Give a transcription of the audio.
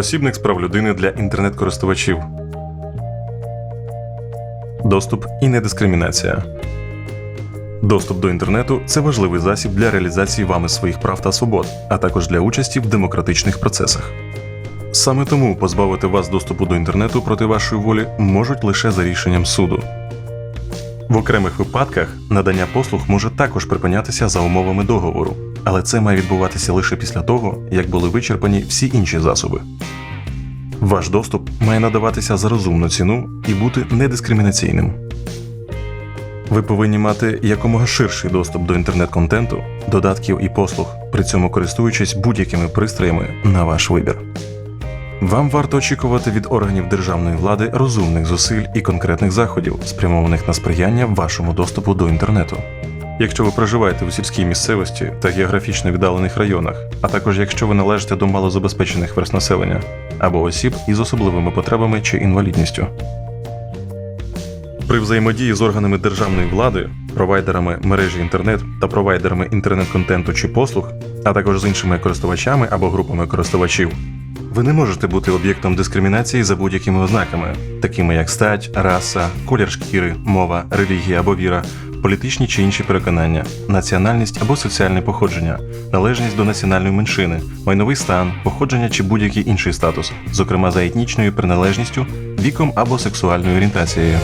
Посібник з прав людини для інтернет-користувачів. Доступ і недискримінація. Доступ до інтернету це важливий засіб для реалізації вами своїх прав та свобод, а також для участі в демократичних процесах. Саме тому позбавити вас доступу до інтернету проти вашої волі можуть лише за рішенням суду. В окремих випадках надання послуг може також припинятися за умовами договору, але це має відбуватися лише після того, як були вичерпані всі інші засоби. Ваш доступ має надаватися за розумну ціну і бути недискримінаційним. Ви повинні мати якомога ширший доступ до інтернет-контенту, додатків і послуг, при цьому користуючись будь-якими пристроями на ваш вибір. Вам варто очікувати від органів державної влади розумних зусиль і конкретних заходів, спрямованих на сприяння вашому доступу до інтернету. Якщо ви проживаєте у сільській місцевості та географічно віддалених районах, а також якщо ви належите до малозабезпечених верст населення або осіб із особливими потребами чи інвалідністю. При взаємодії з органами державної влади, провайдерами мережі інтернет та провайдерами інтернет-контенту чи послуг, а також з іншими користувачами або групами користувачів, ви не можете бути об'єктом дискримінації за будь-якими ознаками, такими як стать, раса, колір шкіри, мова, релігія або віра, політичні чи інші переконання, національність або соціальне походження, належність до національної меншини, майновий стан, походження чи будь-який інший статус, зокрема за етнічною приналежністю, віком або сексуальною орієнтацією.